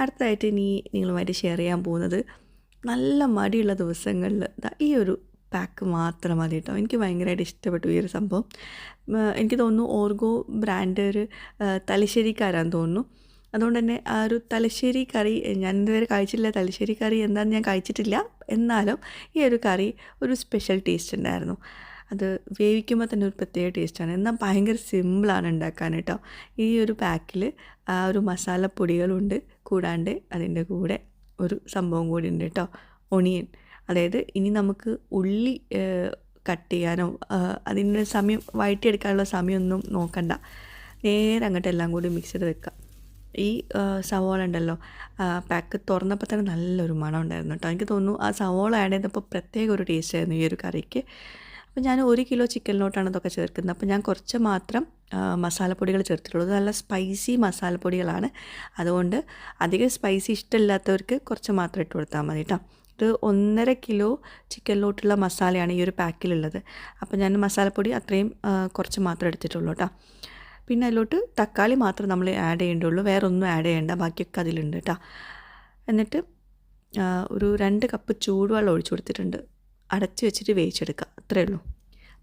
അടുത്തതായിട്ട് ഇനി നിങ്ങളുമായിട്ട് ഷെയർ ചെയ്യാൻ പോകുന്നത് നല്ല മടിയുള്ള ദിവസങ്ങളിൽ ഈ ഒരു പാക്ക് മാത്രം മതി കേട്ടോ. എനിക്ക് ഭയങ്കരമായിട്ട് ഇഷ്ടപ്പെട്ടു ഈ ഒരു സംഭവം. എനിക്ക് തോന്നുന്നു ഓർഗോ ബ്രാൻഡ് ഒരു തലശ്ശേരിക്കാരാന്ന് തോന്നുന്നു. അതുകൊണ്ട് തന്നെ ആ ഒരു തലശ്ശേരി കറി ഞാൻ ഇതുവരെ കഴിച്ചിട്ടില്ല തലശ്ശേരി കറി എന്താണെന്ന് ഞാൻ കഴിച്ചിട്ടില്ല. എന്നാലും ഈ ഒരു കറി ഒരു സ്പെഷ്യൽ ടേസ്റ്റ് ഉണ്ടായിരുന്നു. അത് വേവിക്കുമ്പോൾ തന്നെ ഒരു പ്രത്യേക ടേസ്റ്റാണ് എന്നാൽ ഭയങ്കര സിമ്പിളാണ് ഉണ്ടാക്കാൻ കേട്ടോ ഈ ഒരു പാക്കിൽ ആ ഒരു മസാലപ്പൊടികളുണ്ട് കൂടാണ്ട് അതിന്റെ കൂടെ ഒരു സംഭവം കൂടി ഉണ്ട് കേട്ടോ ഒണിയൻ അതായത് ഇനി നമുക്ക് ഉള്ളി കട്ട് ചെയ്യാനോ അതിന്റെ സമയം വഴറ്റിയെടുക്കാനുള്ള സമയമൊന്നും നോക്കണ്ട. നേരെ അങ്ങോട്ട് എല്ലാം കൂടി മിക്സ് ചെയ്ത് വെക്കാം. ഈ സവോള ഉണ്ടല്ലോ പാക്ക് തുറന്നപ്പോൾ തന്നെ നല്ലൊരു മണം ഉണ്ടായിരുന്നു കേട്ടോ എനിക്ക് തോന്നുന്നു ആ സവോള ആഡ് ചെയ്തപ്പോൾ പ്രത്യേക ഒരു ടേസ്റ്റ് ആയിരുന്നു ഈ ഒരു കറിക്ക്. അപ്പോൾ ഞാൻ ഒരു കിലോ ചിക്കനിലോട്ടാണ് ഇതൊക്കെ ചേർക്കുന്നത്. അപ്പോൾ ഞാൻ കുറച്ച് മാത്രം മസാലപ്പൊടികൾ ചേർത്തിട്ടുള്ളൂ നല്ല സ്പൈസി മസാലപ്പൊടികളാണ്. അതുകൊണ്ട് അധികം സ്പൈസി ഇഷ്ടമില്ലാത്തവർക്ക് കുറച്ച് മാത്രം ഇട്ട് കൊടുത്താൽ മതി കേട്ടോ ഇത് ഒന്നര കിലോ ചിക്കനിലോട്ടുള്ള മസാലയാണ് ഈ ഒരു പാക്കിലുള്ളത്. അപ്പോൾ ഞാൻ മസാലപ്പൊടി അത്രയും കുറച്ച് മാത്രം എടുത്തിട്ടുള്ളൂ കേട്ടോ പിന്നെ അതിലോട്ട് തക്കാളി മാത്രം നമ്മൾ ആഡ് ചെയ്യേണ്ടുള്ളൂ വേറെ ഒന്നും ആഡ് ചെയ്യേണ്ട. ബാക്കിയൊക്കെ അതിലുണ്ട് കേട്ടോ എന്നിട്ട് ഒരു രണ്ട് കപ്പ് ചൂടുവെള്ളം ഒഴിച്ചു കൊടുത്തിട്ടുണ്ട്. അടച്ചു വെച്ചിട്ട് വേവിച്ചെടുക്കുക അത്രയേ ഉള്ളൂ.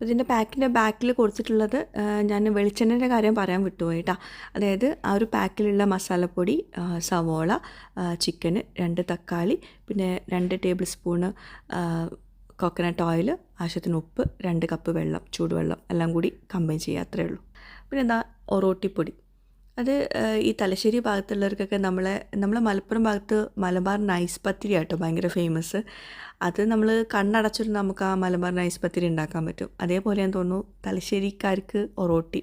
ഇതിന്റെ പാക്കിന്റെ ബാക്കിൽ കൊടുത്തിട്ടുള്ളത് ഞാൻ വെളിച്ചെണ്ണന്റെ കാര്യം പറയാൻ വിട്ടുപോയി കേട്ടോ അതായത് ആ ഒരു പാക്കിലുള്ള മസാലപ്പൊടി സവോള ചിക്കന് രണ്ട് തക്കാളി പിന്നെ രണ്ട് ടേബിൾ സ്പൂണ് കോക്കനട്ട് ഓയിൽ ആവശ്യത്തിന് ഉപ്പ് രണ്ട് കപ്പ് വെള്ളം ചൂടുവെള്ളം എല്ലാം കൂടി കമ്പൈൻ ചെയ്യുക അത്രയേ ഉള്ളൂ. പിന്നെ എന്താ ഒറോട്ടിപ്പൊടി. അത് ഈ തലശ്ശേരി ഭാഗത്തുള്ളവർക്കൊക്കെ നമ്മളെ നമ്മളെ മലപ്പുറം ഭാഗത്ത് മലബാർ നൈസ് പത്തിരി ആട്ടോ ഭയങ്കര ഫേമസ്. അത് നമ്മൾ കണ്ണടച്ചിട്ട് നമുക്ക് ആ മലബാർ നൈസ് പത്തിരി ഉണ്ടാക്കാൻ പറ്റും. അതേപോലെ ഞാൻ തോന്നുന്നു തലശ്ശേരിക്കാർക്ക് ഒറോട്ടി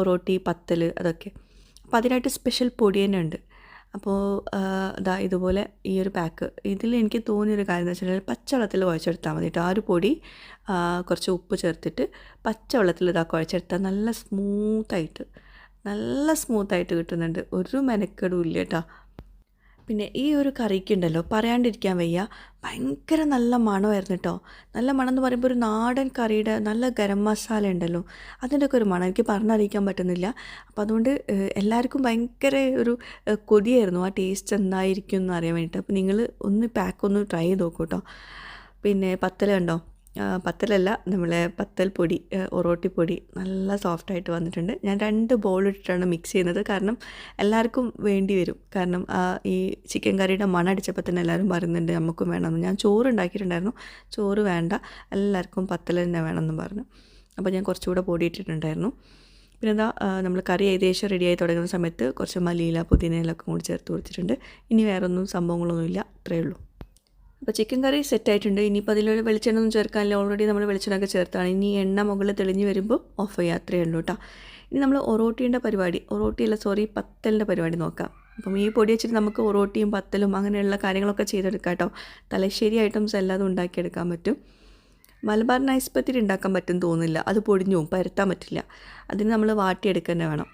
ഒറോട്ടി പത്തൽ അതൊക്കെ. അപ്പോൾ അതിനായിട്ട് സ്പെഷ്യൽ പൊടി തന്നെ ഉണ്ട്. അപ്പോൾ ഇതാ ഇതുപോലെ ഈ ഒരു പാക്ക്. ഇതിൽ എനിക്ക് തോന്നിയൊരു കാര്യം എന്ന് വെച്ചിട്ടുണ്ടെങ്കിൽ പച്ചവെള്ളത്തിൽ കുഴച്ചെടുത്താൽ മതി കേട്ടോ. ആ ഒരു പൊടി കുറച്ച് ഉപ്പ് ചേർത്തിട്ട് പച്ചവെള്ളത്തിൽ ഇതാ കുഴച്ചെടുത്താൽ നല്ല സ്മൂത്തായിട്ട് നല്ല സ്മൂത്തായിട്ട് കിട്ടുന്നുണ്ട്. ഒരു മെനക്കെടും ഇല്ല കേട്ടോ പിന്നെ ഈ ഒരു കറിക്കുണ്ടല്ലോ പറയാണ്ടിരിക്കാൻ വയ്യ. ഭയങ്കര നല്ല മണമായിരുന്നു കേട്ടോ നല്ല മണം എന്ന് പറയുമ്പോൾ ഒരു നാടൻ കറിയുടെ നല്ല ഗരം മസാല ഉണ്ടല്ലോ അതിന്റെ ഒക്കെ ഒരു മണം. എനിക്ക് പറഞ്ഞറിയിക്കാൻ പറ്റുന്നില്ല. അപ്പോൾ അതുകൊണ്ട് എല്ലാവർക്കും ഭയങ്കര ഒരു കൊതിയായിരുന്നു. ആ ടേസ്റ്റ് എന്തായിരിക്കും എന്ന് അറിയാൻ വേണ്ടിയിട്ട് അപ്പോൾ നിങ്ങൾ ഒന്ന് പാക്ക് ഒന്ന് ട്രൈ ചെയ്ത് നോക്കൂ കേട്ടോ പിന്നെ പത്തല കണ്ടോ? ആ, പത്തലല്ല നമ്മളെ പത്തൽ പൊടി ഏഹ്, ഒറോട്ടി പൊടി നല്ല സോഫ്റ്റായിട്ട് വന്നിട്ടുണ്ട്. ഞാൻ രണ്ട് ബോൾ ഇട്ടിട്ടാണ് മിക്സ് ചെയ്യുന്നത്. കാരണം എല്ലാവർക്കും വേണ്ടി വരും. കാരണം ഈ ചിക്കൻ കറിയുടെ മണടിച്ചപ്പോൾ തന്നെ എല്ലാവരും പറയുന്നുണ്ട് നമുക്കും വേണമെന്ന്. ഞാൻ ചോറ് ഉണ്ടാക്കിയിട്ടുണ്ടായിരുന്നു. ചോറ് വേണ്ട. എല്ലാവർക്കും പത്തൽ തന്നെ വേണമെന്ന് പറഞ്ഞു. അപ്പോൾ ഞാൻ കുറച്ചുകൂടെ പൊടി ഇട്ടിട്ടുണ്ടായിരുന്നു. പിന്നെ എന്താ നമ്മൾ കറി ഏകദേശം റെഡിയായി തുടങ്ങുന്ന സമയത്ത് കുറച്ച് മല്ലിയില പുതിനയിലൊക്കെ കൂടി ചേർത്ത് കൊടുത്തിട്ടുണ്ട്. ഇനി വേറൊന്നും സംഭവങ്ങളൊന്നുമില്ല. അത്രയേ ഉള്ളൂ. അപ്പോൾ ചിക്കൻ കറി സെറ്റ് ആയിട്ടുണ്ട്. ഇനിയിപ്പോൾ അതിലൊരു വെളിച്ചെണ്ണ ഒന്നും ചേർക്കാനില്ല ഓൾറെഡി നമ്മൾ വെളിച്ചെണ്ണ ചേർത്താണ്. ഇനി എണ്ണ മുകളിൽ തെളിഞ്ഞ് വരുമ്പോൾ ഓഫ് യാത്രയേ ഉള്ളൂ കേട്ടോ ഇനി നമ്മൾ ഒറോട്ടിയുടെ പരിപാടി. ഒറോട്ടിയല്ല സോറി പത്തലിന്റെ പരിപാടി നോക്കാം. അപ്പം ഈ പൊടി വെച്ചിട്ട് നമുക്ക് ഒറോട്ടിയും പത്തലും അങ്ങനെയുള്ള കാര്യങ്ങളൊക്കെ ചെയ്തെടുക്കാം കേട്ടോ തലശ്ശേരി ഐറ്റംസ് എല്ലാതും ഉണ്ടാക്കിയെടുക്കാൻ പറ്റും. മലബാർ ഐസ്പത്തിരി ഉണ്ടാക്കാൻ പറ്റും തോന്നുന്നില്ല. അത് പൊടിഞ്ഞു പരത്താൻ പറ്റില്ല. അതിന് നമ്മൾ വാട്ടിയെടുക്കുക തന്നെ വേണം.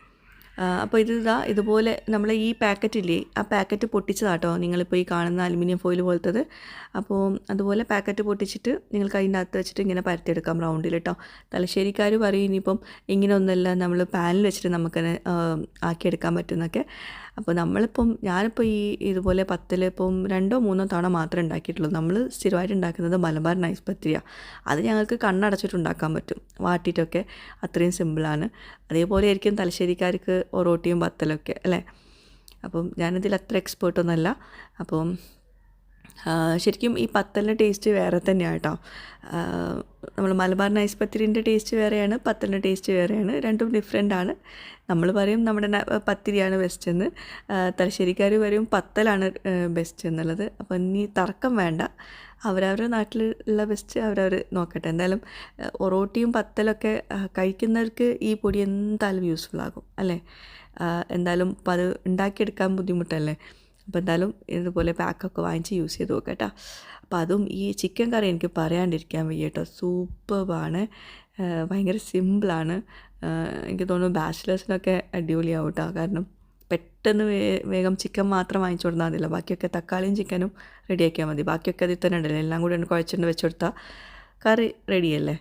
അപ്പോൾ ഇത് ഇതാ ഇതുപോലെ നമ്മൾ ഈ പാക്കറ്റ് ഇല്ലേ ആ പാക്കറ്റ് പൊട്ടിച്ചതാട്ടോ നിങ്ങളിപ്പോൾ ഈ കാണുന്ന അലുമിനിയം ഫോയിൽ പോലത്തത്. അപ്പോൾ അതുപോലെ പാക്കറ്റ് പൊട്ടിച്ചിട്ട് നിങ്ങൾക്ക് അതിന്റെ അകത്ത് വെച്ചിട്ട് ഇങ്ങനെ പരത്തിയെടുക്കാം റൗണ്ടിൽ കേട്ടോ തലശ്ശേരിക്കാർ പറയും ഇനിയിപ്പം ഇങ്ങനെ ഒന്നല്ല നമ്മൾ പാനിൽ വെച്ചിട്ട് നമുക്കത് ആക്കിയെടുക്കാൻ പറ്റുന്നൊക്കെ അപ്പോൾ നമ്മളിപ്പം ഞാനിപ്പോൾ ഈ ഇതുപോലെ പത്തിൽ ഇപ്പം രണ്ടോ മൂന്നോ തവണ മാത്രമേ ഉണ്ടാക്കിയിട്ടുള്ളൂ. നമ്മൾ സ്ഥിരമായിട്ട് ഉണ്ടാക്കുന്നത് മലബാർ നൈസ് പത്തിരിയാണ് അത് ഞങ്ങൾക്ക് കണ്ണടച്ചിട്ട് ഉണ്ടാക്കാൻ പറ്റും. വാട്ടിയിട്ടൊക്കെ അത്രയും സിമ്പിളാണ്. അതേപോലെ ആയിരിക്കും തലശ്ശേരിക്കാർക്ക് ഒറോട്ടിയും പത്തലൊക്കെ അല്ലേ? അപ്പം ഞാനിതിൽ അത്ര എക്സ്പേർട്ടൊന്നുമല്ല അപ്പം ശരിക്കും ഈ പത്തലിന്റെ ടേസ്റ്റ് വേറെ തന്നെയാണ് കേട്ടോ. നമ്മൾ മലബാർ നൈസ് പത്തിരിന്റെ ടേസ്റ്റ് വേറെയാണ് പത്തലിന്റെ ടേസ്റ്റ് വേറെയാണ് രണ്ടും ഡിഫറെന്റ് ആണ്. നമ്മൾ പറയും നമ്മുടെ പത്തിരിയാണ് ബെസ്റ്റ് എന്ന്. തലശ്ശേരിക്കാർ പറയും പത്തലാണ് ബെസ്റ്റ് എന്നുള്ളത്. അപ്പോൾ ഇനി തർക്കം വേണ്ട. അവരവരുടെ നാട്ടിലുള്ള ബെസ്റ്റ് അവരവർ നോക്കട്ടെ. എന്തായാലും ഒറോട്ടിയും പത്തലൊക്കെ കഴിക്കുന്നവർക്ക് ഈ പൊടി എന്തായാലും യൂസ്ഫുൾ ആകും അല്ലേ? എന്തായാലും അപ്പോൾ അത് ഉണ്ടാക്കിയെടുക്കാൻ ബുദ്ധിമുട്ടല്ലേ? അപ്പോൾ എന്തായാലും ഇതുപോലെ പാക്കൊക്കെ വാങ്ങിച്ച് യൂസ് ചെയ്ത് നോക്കാം കേട്ടോ. അപ്പോൾ അതും ഈ ചിക്കൻ കറി എനിക്ക് പറയാണ്ടിരിക്കാൻ വയ്യ കേട്ടോ. സൂപ്പറാണ്. ഭയങ്കര സിമ്പിളാണ്. എനിക്ക് തോന്നുന്നു ബാച്ചിലേഴ്സിനൊക്കെ അടിപൊളിയാവും കേട്ടോ. കാരണം പെട്ടെന്ന് വേഗം ചിക്കൻ മാത്രം വാങ്ങിച്ചു കൊടുത്താൽ മതിയല്ലോ. ബാക്കിയൊക്കെ തക്കാളിയും ചിക്കനും റെഡിയാക്കിയാൽ മതി. ബാക്കിയൊക്കെ അതിൽ തന്നെ ഉണ്ടല്ലോ. എല്ലാം കൂടി ഒന്ന് കുഴച്ചിട്ട് വെച്ച് കൊടുത്താൽ കറി റെഡിയല്ലേ